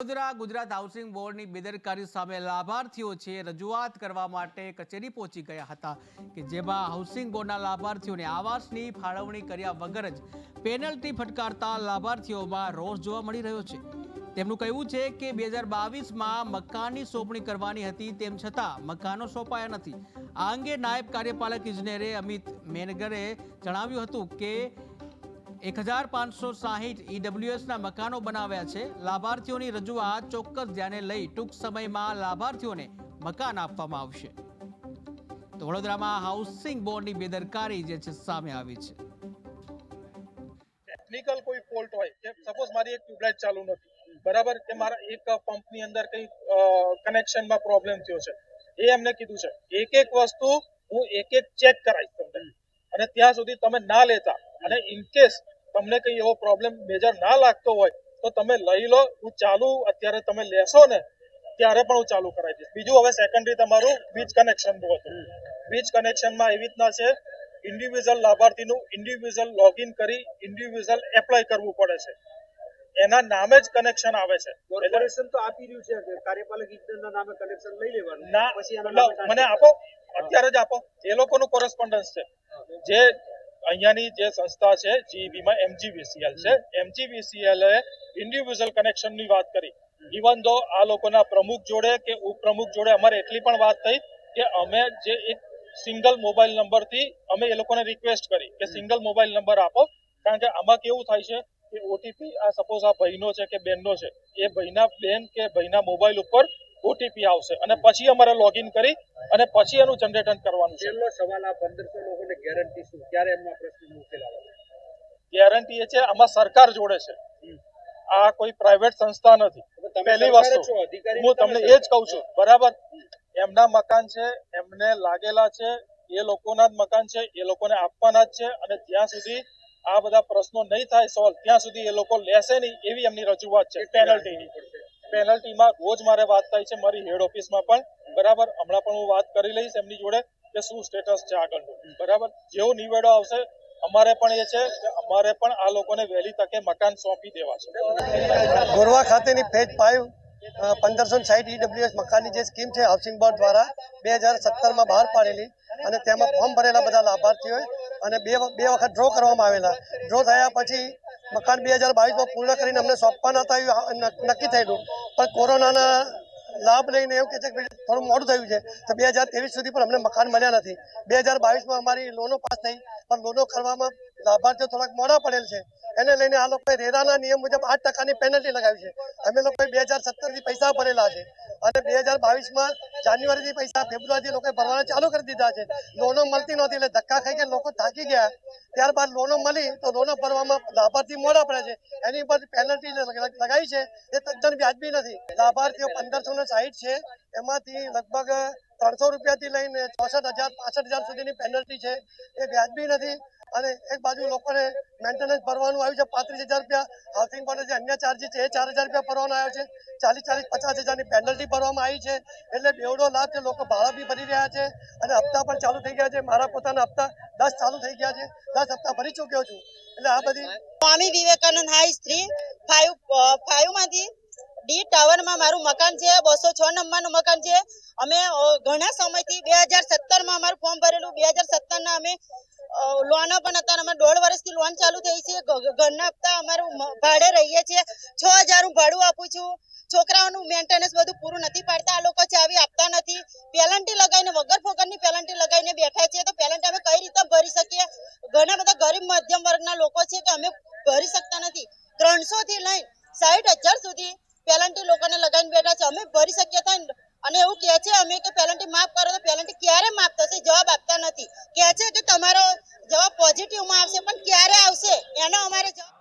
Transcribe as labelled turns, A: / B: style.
A: Vadodara Gujarat housing બોર્ડની બેદરકારી સામે લાભાર્થીઓ છે, રજૂઆત કરવા માટે કચેરી પહોંચી ગયા હતા કે જેમાં હાઉસિંગ બોર્ડના લાભાર્થીઓને આવાસની ફાળવણી કર્યા વગર જ પેનલ્ટી ફટકારતા લાભાર્થીઓમાં રોષ જોવા મળી રહ્યો છે. તેમનું કહેવું છે કે બે હજાર બાવીસમાં મકાનની સોંપણી કરવાની હતી તેમ છતાં મકાનો સોંપાયા નથી. આ અંગે નાયબ કાર્યપાલક ઇજનેરે અમિત મેનગરે જણાવ્યું હતું કે એક હજાર પાંચસો સાહીઠ ઈડબ્લ્યુએસના મકાનો બનાવ્યા છે. લાભાર્થીઓની રજૂઆત ચોક્કસ ધ્યાને લઈ ટૂંક સમયમાં લાભાર્થીઓને મકાન આપવામાં આવશે. તો વડોદરામાં હાઉસિંગ બોર્ડની બેદરકારી જે છે સામે આવી છે.
B: ટેકનિકલ કોઈ ફોલ્ટ હોય, કે સપોઝ મારી એક ટ્યુબલાઇટ ચાલુ નથી, બરાબર? કે મારા એક પંપની અંદર કઈ કનેક્શનમાં પ્રોબ્લેમ થયો છે. એ એમને કીધું છે. એક એક વસ્તુ હું એક એક ચેક કરાવીશ તમને. અને ત્યાં સુધી તમે ના લેતા. અને ઇન કેસ તમને કઈ એવો પ્રોબ્લેમ મેજર ના લાગતો હોય તો તમે લઈ લો હું ચાલુ અત્યારે તમે લેશો ને ત્યારે પણ હું ચાલુ કરાવી દઈશ. બીજું હવે સેકન્ડરી તમારું વીજ કનેક્શનનું હતું. વીજ કનેક્શનમાં એવી રીતના છે ઇન્ડિવિજ્યુઅલ લાભાર્થીનું ઇન્ડિવિજ્યુઅલ લોગિન કરી ઇન્ડિવિજ્યુઅલ એપ્લાય કરવું પડે છે. એના નામે જ કનેક્શન આવે છે.
C: કોર્પોરેશન તો આપી રહ્યું છે કે કાર્યપાલક ઇજનેરના નામે કનેક્શન લઈ લેવાનું.
B: ના
C: પછી
B: મને આપો અત્યારે જ આપો. એ લોકોનું કોરસ્પોન્ડન્સ છે. જે અહીંયાની જે સંસ્થા છે, જીઈબીમાં એમજીવીસીએલ છે. એમજીવીસીએલ એ ઇન્ડિવિજ્યુઅલ કનેક્શનની વાત કરી. ઇવન દો આ લોકોના પ્રમુખ જોડે કે ઉપપ્રમુખ જોડે અમારે એટલી પણ વાત થઈ કે અમે જે એક સિંગલ મોબાઈલ નંબરથી અમે એ લોકોને રિક્વેસ્ટ કરી કે સિંગલ મોબાઈલ નંબર આપો. કારણ કે આમાં કેવું થાય છે કે ઓટીપી આ સપોઝ આ ભાઈનો છે કે બેનનો છે, એ ભાઈના બેન કે ભાઈના મોબાઈલ ઉપર ઓટીપી આવશે. અને પછી અમારે લોગિન કરી અને પછી એનું જનરેશન કરવાનું છે.
C: સવાલ આ પંદરસો લોકોને ગેરંટી શું? ક્યારે એમના પ્રશ્ન આવે
B: ગેરંટી એ છે આમાં સરકાર જોડે છે. આ કોઈ પ્રાઇવેટ સંસ્થા નથી. પહેલી વસ્તુ. હું તમને એ જ કહું છું. બરાબર? એમના મકાન છે એમને લાગેલા છે એ લોકોના જ મકાન છે એ લોકોને આપવાના જ છે અને ત્યાં સુધી આ બધા પ્રશ્નો નહીં થાય સોલ્વ ત્યાં સુધી એ લોકો લેશે નહીં એવી એમની રજૂઆત છે પેનલ્ટીની પેનલ્ટીમાં રોજ મારે વાત થાય છે મારી હેડ ઓફિસમાં પણ. બરાબર? હમણાં પણ હું વાત કરી લઈશ એમની જોડે કે શું સ્ટેટસ છે આગળનું. બરાબર? જેવો નિવેડો આવશે, અમારે પણ એ છે કે અમારે પણ આ લોકોને વહેલી તકે મકાન સોંપી દેવા છે.
D: ગોરવા ખાતેની ફેજ ફાઇવ પંદરસો સાઠ ઈડબ્લ્યુએસ મકાનની જે સ્કીમ છે હાઉસિંગ બોર્ડ દ્વારા બે હજાર સત્તરમાં બહાર પાડેલી અને તેમાં ફોર્મ ભરેલા બધા લાભાર્થીઓએ અને બે બે વખત ડ્રો કરવામાં આવેલા. ડ્રો થયા પછી મકાન બે હજાર બાવીસમાં પૂર્ણ કરીને અમને સોંપવાના હતા નક્કી થયેલું. પણ કોરોનાના લાભ લઈને એવું કે છે કે થોડું મોડું થયું છે. તો બે હજાર ત્રેવીસ સુધી પણ અમને મકાન મળ્યા નથી. બે હજાર બાવીસમાં અમારી લોનો પાસ થઈ, પણ લોનો કરવામાં લાભાર્થીઓ થોડાક મોડા પડેલ છે. એને લઈને આ લોકોએ રેરાના નિયમ મુજબ આઠ ટકાની પેનલ્ટી લગાવી છે. અમે લોકોએ બે હજાર સત્તરથી પૈસા ભરેલા છે અને બે હજાર બાવીસમાં જાન્યુઆરીથી પૈસા ફેબ્રુઆરીથી લોકોએ ભરવાના ચાલુ કરી દીધા છે. લોનો મળતી નહોતી એટલે ધક્કા ખાઈ ગયા લોકો થાકી ગયા. ત્યારબાદ લોનો મળી તો લોનો ભરવામાં લાભાર્થી મોડા પડે છે. એની ઉપર પેનલ્ટી લગાવી છે. એ તદ્દન વ્યાજબી નથી. લાભાર્થીઓ પંદરસો ને સાહીઠ છે. એમાંથી લગભગ ત્રણસો રૂપિયાથી લઈને ચોસઠ હજાર, પાસઠ હજાર સુધીની પેનલ્ટી છે. એ વ્યાજબી નથી. અને એક બાજુ લોકોને મેન્ટેનન્સ ભરવાનું આવ્યું છે, પાંત્રીસ હજાર રૂપિયા હાઉસિંગ બોર્ડે જે અન્ય ચાર્જીસ છે, એ ચાર હજાર રૂપિયા ભરવાનો આવ્યો છે, ચાલીસ ચાલીસ, પચાસ હજારની પેનલ્ટી ભરવામાં આવી છે, એટલે બેવડો લાભ છે, લોકો ભાડા બી ભરી રહ્યા છે, અને હપ્તા પણ ચાલુ થઈ ગયા છે, મારા પોતાના હપ્તા દસ ચાલુ થઈ ગયા છે, દસ હપ્તા ભરી ચૂક્યો છું, એટલે આ બધી
E: Swami Vivekananda high street, five ફાઈવમાંથી D ટાવરમાં મારું મકાન છે, બસો છ નંબરનું મકાન છે. અમે ઘણા સમયથી બે હજાર સત્તરમાં અમારું ફોર્મ ભરેલું. બે હજાર સત્તરના અમે લોન પણ હતા અને અમે દોઢ વર્ષથી લોન ચાલુ થઈ છે. ઘરના હપ્તા અમારું ભાડે રહીએ છીએ. છ હજાર હું ભાડું આપું છું. છોકરાઓનું મેન્ટેનન્સ બધું પૂરું નથી પાડતા. આ લોકો ચાવી આપતા નથી. પેલન્ટી લગાવીને, વગર ફોગરની પેલન્ટી લગાવીને બેઠા છે તો પેલન્ટી અમે કઈ રીતે ભરી શકીએ? ઘણા બધા ગરીબ મધ્યમ વર્ગના લોકો છે કે અમે ભરી શકતા નથી. ત્રણસો થી લઈ સાઠ હજાર સુધી પેલન્ટી લોકોને લગાવીને બેઠા છે. અમે ભરી શકીએ હતા અને એવું કહે છે અમે કે પેલન્ટી માફ કરો તો પેલન્ટી ક્યારે માફ થશે? જવાબ આપતા નથી. કહે છે કે તમારો જવાબ પોઝિટિવમાં આવશે, પણ ક્યારે આવશે? એનો અમારે જવાબ